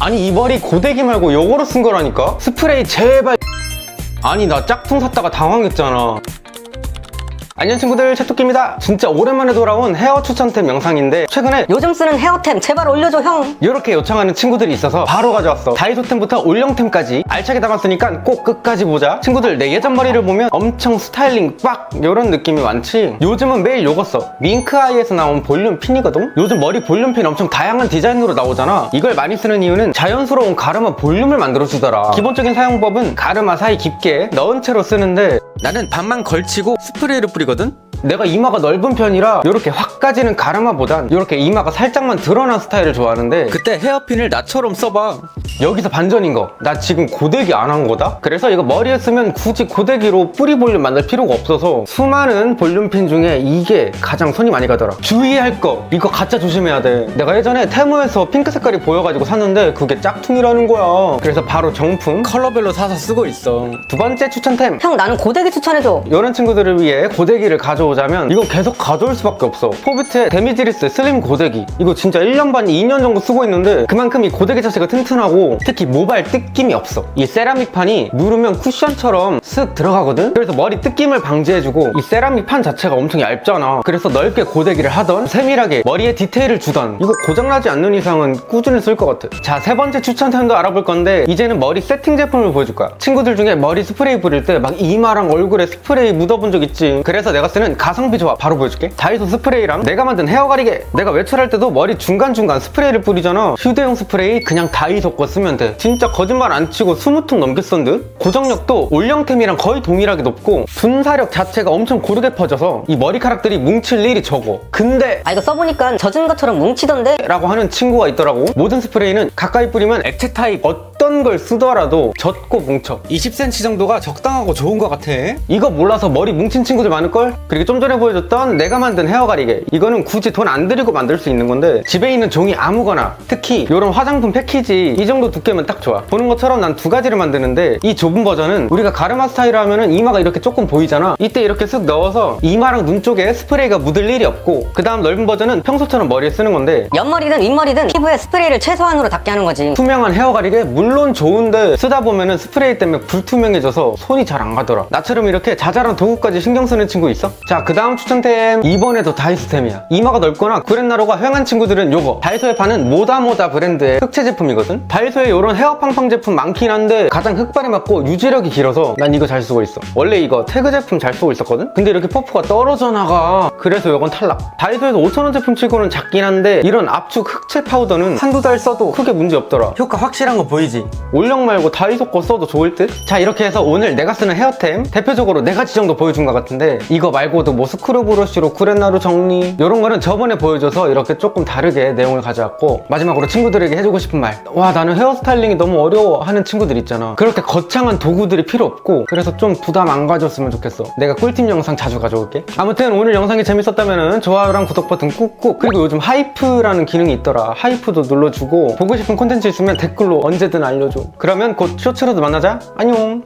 아니 이 머리 고데기 말고 요거로 쓴 거라니까? 스프레이 제발 아니 나 짝퉁 샀다가 당황했잖아 안녕 친구들. 채토끼입니다. 진짜 오랜만에 돌아온 헤어 추천템 영상인데 최근에 요즘 쓰는 헤어템 제발 올려줘 형. 이렇게 요청하는 친구들이 있어서 바로 가져왔어. 다이소템부터 올영템까지 알차게 담았으니까 꼭 끝까지 보자. 친구들 내 예전 머리를 보면 엄청 스타일링 빡 이런 느낌이 많지. 요즘은 매일 요거 써. 밍크아이에서 나온 볼륨 핀이거든? 요즘 머리 볼륨 핀 엄청 다양한 디자인으로 나오잖아. 이걸 많이 쓰는 이유는 자연스러운 가르마 볼륨을 만들어주더라. 기본적인 사용법은 가르마 사이 깊게 넣은 채로 쓰는데 나는 반만 걸치고 스프레이를 뿌리거든? 내가 이마가 넓은 편이라 이렇게 확 까지는 가르마보단 이렇게 이마가 살짝만 드러난 스타일을 좋아하는데 그때 헤어핀을 나처럼 써봐. 여기서 반전인 거. 나 지금 고데기 안 한 거다? 그래서 이거 머리에 쓰면 굳이 고데기로 뿌리 볼륨 만들 필요가 없어서 수많은 볼륨핀 중에 이게 가장 손이 많이 가더라. 주의할 거. 이거 가짜 조심해야 돼. 내가 예전에 테무에서 핑크 색깔이 보여가지고 샀는데 그게 짝퉁이라는 거야. 그래서 바로 정품. 컬러별로 사서 쓰고 있어. 두 번째 추천템. 형 나는 고데기 추천해줘. 이런 친구들을 위해 고데기를 가져오자면 이거 계속 가져올 수밖에 없어. 포비트의 데미지리스 슬림 고데기. 이거 진짜 1년 반 2년 정도 쓰고 있는데 그만큼 이 고데기 자체가 튼튼하고 특히 모발 뜯김이 없어. 이 세라믹 판이 누르면 쿠션처럼 쓱 들어가거든? 그래서 머리 뜯김을 방지해주고 이 세라믹 판 자체가 엄청 얇잖아. 그래서 넓게 고데기를 하던 세밀하게 머리에 디테일을 주던 이거 고장나지 않는 이상은 꾸준히 쓸 것 같아. 자 세 번째 추천 템도 알아볼 건데 이제는 머리 세팅 제품을 보여줄 거야. 친구들 중에 머리 스프레이 부릴 때 막 이마랑 얼굴 에 스프레이 묻어본 적 있지. 그래서 내가 쓰는 가성비 조합 바로 보여줄게. 다이소 스프레이랑 내가 만든 헤어 가리개. 내가 외출할 때도 머리 중간중간 스프레이를 뿌리잖아. 휴대용 스프레이 그냥 다이소 거 쓰면 돼. 진짜 거짓말 안 치고 20통 넘게 쓴 듯? 고정력도 올영템이랑 거의 동일하게 높고 분사력 자체가 엄청 고르게 퍼져서 이 머리카락들이 뭉칠 일이 적어. 근데 아 이거 써보니까 젖은 것처럼 뭉치던데? 라고 하는 친구가 있더라고. 모든 스프레이는 가까이 뿌리면 액체 타입 어 떤 걸 쓰더라도 젖고 뭉쳐. 20cm 정도가 적당하고 좋은 것 같아. 이거 몰라서 머리 뭉친 친구들 많을걸? 그리고 좀 전에 보여줬던 내가 만든 헤어 가리개. 이거는 굳이 돈 안 들이고 만들 수 있는 건데 집에 있는 종이 아무거나 특히 이런 화장품 패키지 이 정도 두께면 딱 좋아. 보는 것처럼 난 두 가지를 만드는데 이 좁은 버전은 우리가 가르마 스타일 하면은 이마가 이렇게 조금 보이잖아. 이때 이렇게 쓱 넣어서 이마랑 눈 쪽에 스프레이가 묻을 일이 없고 그 다음 넓은 버전은 평소처럼 머리에 쓰는 건데 옆머리든 윗머리든 피부에 스프레이를 최소한으로 닿게 하는 거지. 투명한 헤어 가리개 물론 좋은데 쓰다 보면은 스프레이 때문에 불투명해져서 손이 잘 안 가더라. 나처럼 이렇게 자잘한 도구까지 신경 쓰는 친구 있어? 자 그 다음 추천템. 이번에도 다이소템이야. 이마가 넓거나 구렛나루가 휑한 친구들은 요거. 다이소에 파는 모다모다 브랜드의 흑채 제품이거든. 다이소에 이런 헤어 팡팡 제품 많긴 한데 가장 흑발에 맞고 유지력이 길어서 난 이거 잘 쓰고 있어. 원래 이거 태그 제품 잘 쓰고 있었거든? 근데 이렇게 퍼프가 떨어져 나가. 그래서 이건 탈락. 다이소에서 5천원 제품 치고는 작긴 한데 이런 압축 흑채 파우더는 한두 달 써도 크게 문제 없더라. 효과 확실한 거 보이지? 올영 말고 다이소 거 써도 좋을 듯? 자 이렇게 해서 오늘 내가 쓰는 헤어템 대표적으로 네 가지 정도 보여준 것 같은데 이거 말고도 뭐 스크류 브러쉬로 구렛나루 정리 이런 거는 저번에 보여줘서 이렇게 조금 다르게 내용을 가져왔고 마지막으로 친구들에게 해주고 싶은 말. 와 나는 헤어스타일링이 너무 어려워 하는 친구들 있잖아. 그렇게 거창한 도구들이 필요 없고 그래서 좀 부담 안 가졌으면 좋겠어. 내가 꿀팁 영상 자주 가져올게. 아무튼 오늘 영상이 재밌었다면 좋아요랑 구독 버튼 꾹꾹 그리고 요즘 하이프라는 기능이 있더라. 하이프도 눌러주고 보고 싶은 콘텐츠 있으면 댓글로 언제든 알려줘. 그러면 곧 쇼츠로도 만나자. 안녕